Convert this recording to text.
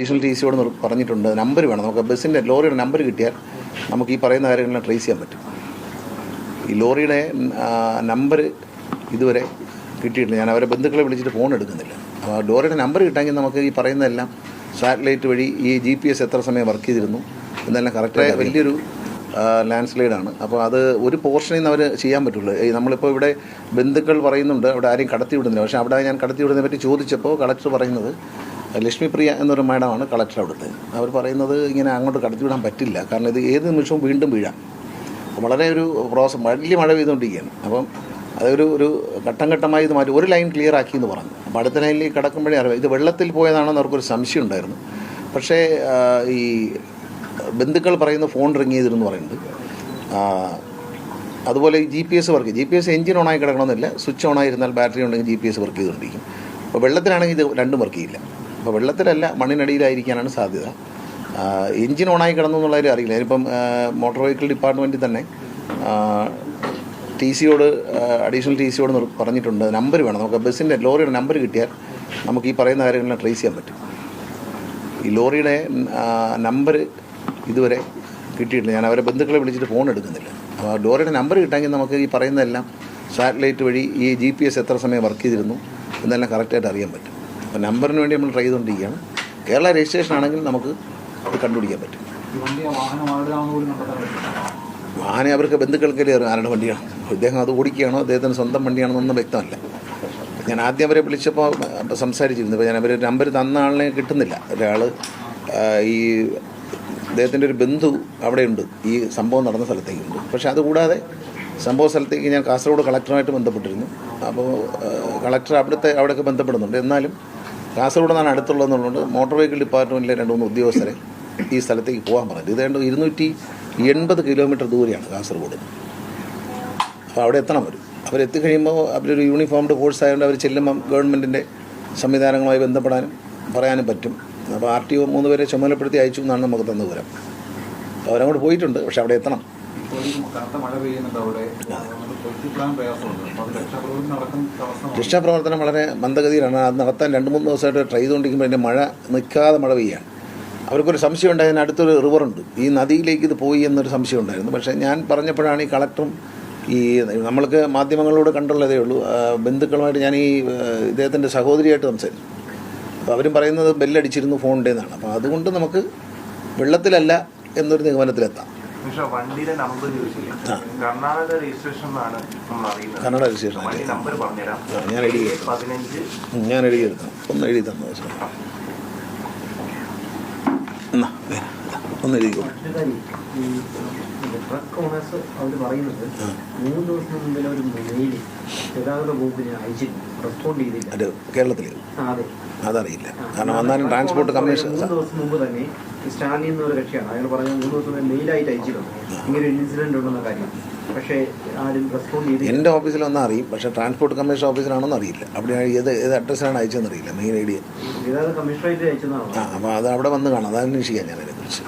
Additional T സിയോട് പറഞ്ഞിട്ടുണ്ട്. Number വേണം. നമുക്ക് ബസ്സിന്റെ ലോറിയുടെ നമ്പർ കിട്ടിയാൽ നമുക്ക് ഈ പറയുന്ന കാര്യങ്ങളെല്ലാം ട്രേസ് ചെയ്യാൻ പറ്റും. ഈ ലോറിയുടെ നമ്പർ ഇതുവരെ കിട്ടിയിട്ടില്ല. ഞാൻ അവരെ ബന്ധുക്കളെ വിളിച്ചിട്ട് ഫോൺ എടുക്കുന്നില്ല. അപ്പോൾ ലോറിയുടെ നമ്പർ കിട്ടാമെങ്കിൽ നമുക്ക് ഈ പറയുന്നതെല്ലാം സാറ്റലൈറ്റ് വഴി ഈ ജി പി എസ് എത്ര സമയം വർക്ക് ചെയ്തിരുന്നു എന്നെല്ലാം കറക്റ്റായ വലിയൊരു ലാൻഡ് സ്ലൈഡാണ് അപ്പോൾ അത് ഒരു പോർഷനിൽ നിന്ന് അവർ ചെയ്യാൻ പറ്റുള്ളൂ. ഈ നമ്മളിപ്പോൾ ഇവിടെ ബന്ധുക്കൾ പറയുന്നുണ്ട്. അവിടെ ആരെയും കടത്തി വിടുന്നില്ല. പക്ഷേ അവിടെ ഞാൻ കടത്തി വിടുന്നതിനെ പറ്റി ചോദിച്ചപ്പോൾ കളക്ടർ പറയുന്നത് ലക്ഷ്മിപ്രിയ എന്നൊരു മാഡമാണ് കളക്ടർ അവിടുത്തെ. അവർ പറയുന്നത് ഇങ്ങനെ അങ്ങോട്ട് കടത്തി വിടാൻ പറ്റില്ല. കാരണം ഇത് ഏത് നിമിഷവും വീണ്ടും വീഴാം. വളരെ ഒരു പ്രോസസ് വലിയ മഴ പെയ്തുകൊണ്ടിരിക്കുകയാണ്. അപ്പം അതൊരു ഒരു ഘട്ടം ഘട്ടമായി ഇത് മാറ്റി ഒരു ലൈൻ ക്ലിയർ ആക്കി എന്ന് പറഞ്ഞു. അപ്പോൾ അടുത്ത ലൈനിൽ കിടക്കുമ്പോഴേ അറിയാം. ഇത് വെള്ളത്തിൽ പോയതാണെന്ന് അവർക്കൊരു സംശയം ഉണ്ടായിരുന്നു. പക്ഷേ ഈ ബന്ധുക്കൾ പറയുന്ന ഫോൺ റിങ് ചെയ്തിരുന്നു പറയുന്നുണ്ട്. അതുപോലെ G P S work G P S engine ഓണായി കിടക്കണമെന്നില്ല. സ്വിച്ച് ഓണായിരുന്നാൽ ബാറ്ററി ഉണ്ടെങ്കിൽ ജി പി എസ് വർക്ക് ചെയ്തുകൊണ്ടിരിക്കും. അപ്പോൾ വെള്ളത്തിലാണെങ്കിൽ ഇത് രണ്ടും വർക്ക് ചെയ്യില്ല. അപ്പോൾ വെള്ളത്തിലല്ല മണ്ണിനടിയിലായിരിക്കാനാണ് സാധ്യത. എൻജിൻ ഓണായി കിടന്നു എന്നുള്ള കാര്യം അറിയില്ല. ഇനിയിപ്പം മോട്ടോർ വെഹിക്കിൾ ഡിപ്പാർട്ട്മെന്റിൽ തന്നെ ടി സിയോട് അഡീഷണൽ ടി സിയോട് പറഞ്ഞിട്ടുണ്ട്. നമ്പർ വേണം. നമുക്ക് ബസ്സിന്റെ ലോറിയുടെ നമ്പർ കിട്ടിയാൽ നമുക്ക് ഈ പറയുന്ന കാര്യങ്ങളെല്ലാം ട്രേസ് ചെയ്യാൻ പറ്റും. ഈ ലോറിയുടെ നമ്പർ ഇതുവരെ കിട്ടിയിട്ടില്ല. ഞാൻ അവരെ ബന്ധുക്കളെ വിളിച്ചിട്ട് ഫോൺ എടുക്കുന്നില്ല. അപ്പോൾ ലോറിയുടെ നമ്പർ കിട്ടാമെങ്കിൽ നമുക്ക് ഈ പറയുന്നതെല്ലാം സാറ്റലൈറ്റ് വഴി ഈ ജി പി എസ് എത്ര സമയം വർക്ക് ചെയ്തിരുന്നു എന്നെല്ലാം കറക്റ്റായിട്ട് അറിയാൻ പറ്റും. അപ്പോൾ നമ്പറിന് വേണ്ടി നമ്മൾ ട്രൈ ചെയ്തുകൊണ്ടിരിക്കുകയാണ് കേരള രജിസ്ട്രേഷൻ ആണെങ്കിൽ നമുക്ക് അത് കണ്ടുപിടിക്കാൻ പറ്റും. വാഹനം അവർക്ക് ബന്ധുക്കൾക്കല്ലേ ആരുടെ വണ്ടിയാണ്? ഇദ്ദേഹം അത് ഓടിക്കുകയാണോ? അദ്ദേഹത്തിന് സ്വന്തം വണ്ടിയാണെന്നൊന്നും വ്യക്തമല്ല. ഞാൻ ആദ്യം അവരെ വിളിച്ചപ്പോൾ സംസാരിച്ചിരുന്നു. ഇപ്പോൾ ഞാൻ അവർ നമ്പർ തന്ന ആളിനെ കിട്ടുന്നില്ല. ഒരാൾ ഈ അദ്ദേഹത്തിന്റെ ഒരു ബന്ധു അവിടെയുണ്ട്. ഈ സംഭവം നടന്ന സ്ഥലത്തേക്കുണ്ട് പക്ഷേ അതുകൂടാതെ സംഭവ സ്ഥലത്തേക്ക് ഞാൻ കാസർഗോഡ് കളക്ടറുമായിട്ട് ബന്ധപ്പെട്ടിരുന്നു. അപ്പോൾ കളക്ടർ അവിടുത്തെ അവിടെയൊക്കെ ബന്ധപ്പെടുന്നുണ്ട്. എന്നാലും കാസർഗോഡ് നിന്നാണ് അടുത്തുള്ളതെന്നുള്ളത് മോട്ടോർ വെഹിക്കിൾ ഡിപ്പാർട്ട്മെന്റിലെ രണ്ട് മൂന്ന് ഉദ്യോഗസ്ഥരെ ഈ സ്ഥലത്തേക്ക് പോകാൻ പറഞ്ഞു ഇത് ഏതാണ്ട് ഇരുന്നൂറ്റി എൺപത് കിലോമീറ്റർ ദൂരെയാണ് കാസർഗോഡ്. അപ്പോൾ അവിടെ എത്തണം അവർ. അവരെത്തിക്കഴിയുമ്പോൾ അവരൊരു യൂണിഫോംഡ് കോഴ്സ് ആയതുകൊണ്ട് അവർ ചെല്ലുമ്പം ഗവൺമെന്റിന്റെ സംവിധാനങ്ങളുമായി ബന്ധപ്പെടാനും പറയാനും പറ്റും. അപ്പോൾ ആർ ടി ഒ മൂന്ന് പേരെ ചുമതലപ്പെടുത്തി അയച്ചു എന്നാണ് നമുക്ക് തന്നു വിവരം. അവരങ്ങോട്ട് പോയിട്ടുണ്ട്. പക്ഷേ അവിടെ എത്തണം. രക്ഷാപ്രവർത്തനം വളരെ മന്ദഗതിയിലാണ്. അത് നടത്താൻ രണ്ട് മൂന്ന് ദിവസമായിട്ട് ട്രൈ ചെയ്തുകൊണ്ടിരിക്കുമ്പോൾ അതിന്റെ മഴ നിൽക്കാതെ മഴ പെയ്യാണ്. അവർക്കൊരു സംശയം ഉണ്ടായിരുന്നു അടുത്തൊരു റിവറുണ്ട് ഈ നദിയിലേക്ക് ഇത് പോയി എന്നൊരു സംശയം ഉണ്ടായിരുന്നു. പക്ഷേ ഞാൻ പറഞ്ഞപ്പോഴാണ് ഈ കളക്ടറും ഈ നമ്മൾക്ക് മാധ്യമങ്ങളിലൂടെ കണ്ടുള്ളതേ ഉള്ളൂ. ബന്ധുക്കളുമായിട്ട് ഞാൻ ഈ ഇദ്ദേഹത്തിന്റെ സഹോദരിയായിട്ട് സംസാരിച്ചു. അപ്പോൾ അവരും പറയുന്നത് ബെല്ലടിച്ചിരുന്നു ഫോണിന്റെ എന്നാണ്. അപ്പോൾ അതുകൊണ്ട് നമുക്ക് വെള്ളത്തിലല്ല എന്നൊരു നിഗമനത്തിലെത്താം. വണ്ടിയുടെ നമ്പർ ചോദിച്ചില്ല? കർണാടക രജിസ്ട്രേഷൻ ആണ് നമ്മൾ അറിയുന്നത് കന്നഡ രജിസ്ട്രേഷൻ വണ്ടി നമ്പർ പറഞ്ഞുതരാം. ഞാൻ എഴുതി പതിനഞ്ച്. ഞാൻ എഴുതി എടുക്കാം ഒന്ന് എഴുതി തന്നു വെച്ചോ. എന്നാ, ദേ, ഇതാ, ഒന്ന് എഴുതിക്കോ. ട്രക്ക് ഓണേഴ്സ് അവർ പറയുന്നത് മൂന്ന് ദിവസം മുമ്പിൽ ഒരു മെയിൽ ഗതാഗത വകുപ്പിന് അയച്ചിരുന്നു. റെസ്പോണ്ട് ചെയ്തില്ല. കേരളത്തിൽ. അതെ. അതറിയില്ല. കാരണം വന്നാലും ട്രാൻസ്പോർട്ട് കമ്മീഷൻ മൂന്ന് ദിവസം മുമ്പ് തന്നെ സ്റ്റാലിൻ എന്നൊരു കക്ഷിയാണ്. അയാൾ പറഞ്ഞ മൂന്ന് ദിവസം മെയിലായിട്ട് അയച്ചിരുന്നു. ഇങ്ങനെ ഒരു ഇൻസിഡന്റ് ഉണ്ടെന്ന കാര്യം. പക്ഷേ ആരും റെസ്പോണ്ട് ചെയ്തില്ല. എന്റെ ഓഫീസിൽ വന്നാൽ അറിയും. പക്ഷേ ട്രാൻസ്പോർട്ട് കമ്മീഷൻ ഓഫീസിലാണെന്ന് അറിയില്ല. അവിടെ ഏത് ഏത് അഡ്രസ്സിലാണ് അയച്ചതെന്ന് അറിയില്ല മെയിൻ ഐ ഡി. ആ അപ്പോൾ അത് അവിടെ വന്ന് കാണാം. അത് അന്വേഷിക്കാം ഞാൻ അതിനെക്കുറിച്ച്.